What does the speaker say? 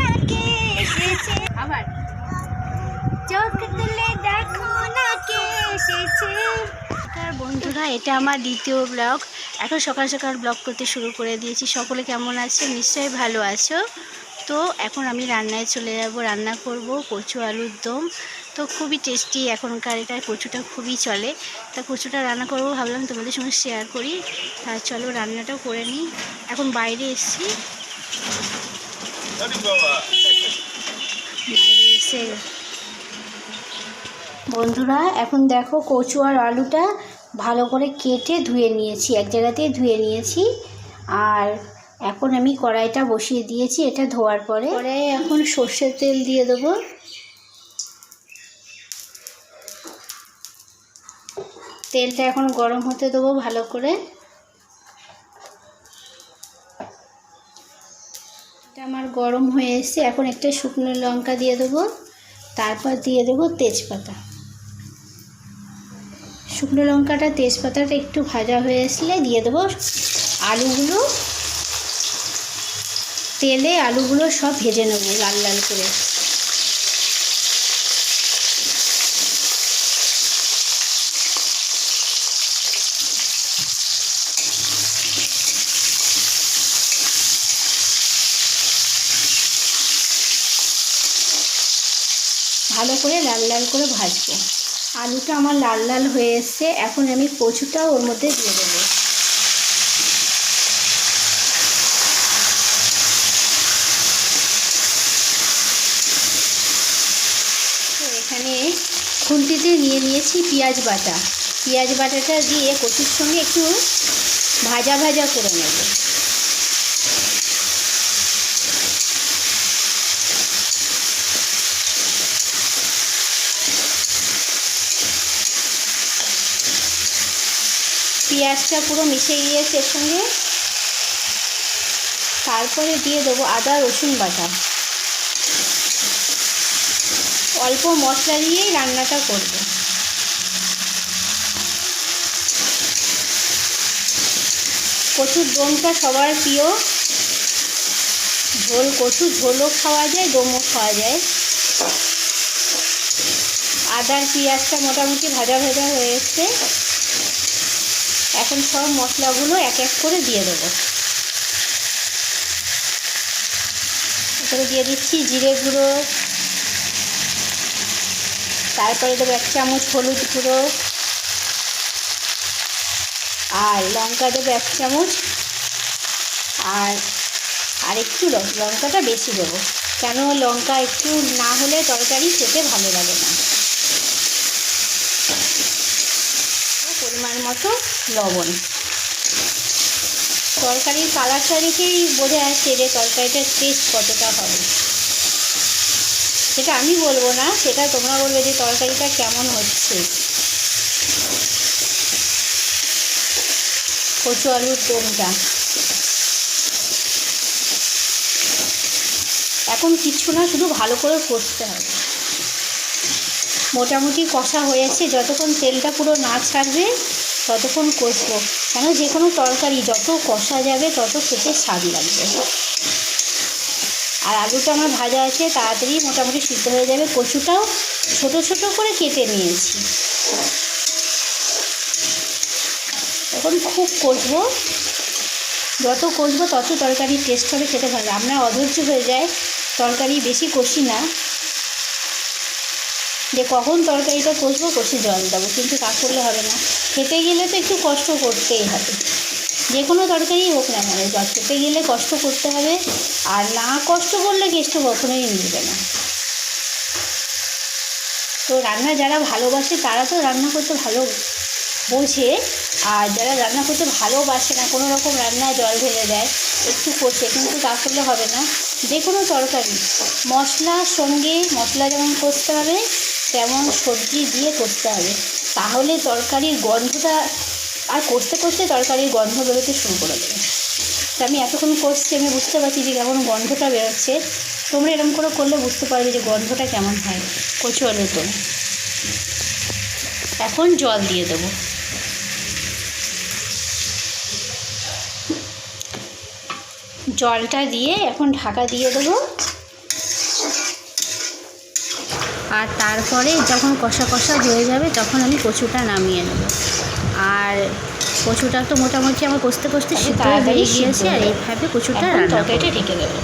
না কি এসেছে আবার না কে এসেছে বন্ধুরা, এটা আমার দ্বিতীয় ব্লগ। এখন সকাল সকাল ব্লগ করতে শুরু করে দিয়েছি। সকলে কেমন আছে? নিশ্চয়ই ভালো আছো। তো এখন আমি রান্নায় চলে যাব। রান্না করব কচু আলুর দম। তো খুবই টেস্টি এখনকার এটা কচুটা খুবই চলে। তা কচুটা রান্না করব ভাবলাম তোমাদের সঙ্গে শেয়ার করি। তা চলো রান্নাটাও করে নিই। এখন বাইরে এসেছি। বাইরে এসে বন্ধুরা এখন দেখো কচু আর আলুটা ভালো করে কেটে ধুয়ে নিয়েছি। এক জায়গাতেই ধুয়ে নিয়েছি। আর এখন আমি কড়াইটা বসিয়ে দিয়েছি, এটা ধোয়ার পরে। পরে এখন সর্ষের তেল দিয়ে দেবো। তেলটা এখন গরম হতে দেবো ভালো করে। এটা আমার গরম হয়ে এসছে, এখন একটা শুকনো লঙ্কা দিয়ে দেবো। তারপর দিয়ে দেবো তেজপাতা। শুকনো লঙ্কাটা তেজপাতাটা একটু ভাজা হয়ে আসলে দিয়ে দেবো। আলুগুলো তেলে আলুগুলো সব ভেজে নেব লাল লাল করে। ভালো করে লাল লাল করে ভাজবো। আলুটা আমার লাল লাল হয়ে এসছে, এখন আমি কচুটাও ওর মধ্যে দিয়ে দেবো তো এখানে খুন্তিতে নিয়ে নিয়েছি পেঁয়াজ বাটা। পেঁয়াজ বাটাটা দিয়ে কচুর সঙ্গে একটু ভাজা ভাজা করে নেব। পেঁয়াজটা পুরো মিশে গিয়েছে এর সঙ্গে। তারপরে দিয়ে দেবো আদা রসুন বাটা। অল্প মশলা দিয়েই রান্নাটা করব। কচুর দমটা সবার প্রিয়। ঝোল কচু ঝোলও খাওয়া যায়, দমও খাওয়া যায়। আদার পেঁয়াজটা মোটামুটি ভাজা ভাজা হয়ে এসছে। এখন সব মশলাগুলো এক এক করে দিয়ে দেবো। এখানে দিয়ে দিচ্ছি জিরে গুঁড়ো তারপরে দেবো এক চামচ হলুদ গুঁড়ো। আর লঙ্কা দেবো এক চামচ। আর আর একটু লঙ্কাটা বেশি দেবো। কেন লঙ্কা একটু না হলে তরকারি খেতে ভালো লাগে না। পরিমাণ মতো লবণ। তরকারির কালারটা দেখেই বোঝা যাচ্ছে যে তরকারিটার টেস্ট কতটা হবে। সেটা আমি বলব না, সেটা তোমরা বলবে যে তরকারিটা কেমন হচ্ছে। কচু আলুর দমটা। এখন কিচ্ছু না, শুধু ভালো করে কষতে হবে। মোটামুটি কষা হয়েছে, যতক্ষণ তেলটা পুরো না ছাড়বে, ততক্ষণ কষবো। কেন? যে কোনো তরকারি, যত কষা যাবে, তত খেতে স্বাদ লাগবে। আর আলুটা আমার ভাজা আছে, তাড়াতাড়ি মোটামুটি সিদ্ধ হয়ে যাবে। কচুটাও ছোট ছোট করে কেটে নিয়েছি। এখন খুব কষবো। যত কষবো তত তরকারির টেস্ট হবে, খেতে ভালো আমরা অধৈর্য হয়ে যায় তরকারি বেশি কষি না। যে কখন তরকারিটা কষবো, কষে জল দেবো, কিন্তু তা করলে হবে না। খেতে গেলে তো একটু কষ্ট করতেই হবে। যে কোনো তরকারি হোক না কেন জল খেতে গেলে কষ্ট করতে হবে, আর না কষ্ট করলে কেষ্ট কখনোই মিলবে না। তো রান্না যারা ভালোবাসে, তারা তো রান্না করতে ভালো বোঝে, আর যারা রান্না করতে ভালোবাসে না, কোনো রকম রান্নায় জল ঢেলে দেয়, একটু করছে কিন্তু তা করলে হবে না। যে কোনো তরকারি মশলার সঙ্গে মশলা যেমন করতে হবে, তেমন সবজি দিয়ে করতে হবে। তাহলে তরকারির গন্ধটা আর কষতে কষতে তরকারির গন্ধ বেরোতে শুরু করে দেবে। তা আমি এতক্ষণ কষছি আমি বুঝতে পারছি যে কেমন গন্ধটা বেরোচ্ছে। তোমরা এরকম করে করলে বুঝতে পারবে যে গন্ধটা কেমন হয়। কচু আলুর দম এখন জল দিয়ে দেবো। জলটা দিয়ে এখন ঢাকা দিয়ে দেবো। আর তারপরে যখন কষা কষা হয়ে যাবে তখন আমি কচুটা নামিয়ে নেব। আর কচুটা তো মোটামুটি আমার কষতে কষতে সিদ্ধ হয়ে গিয়েছে আর এইভাবে কচুটা রান্না ঢেকে দেবো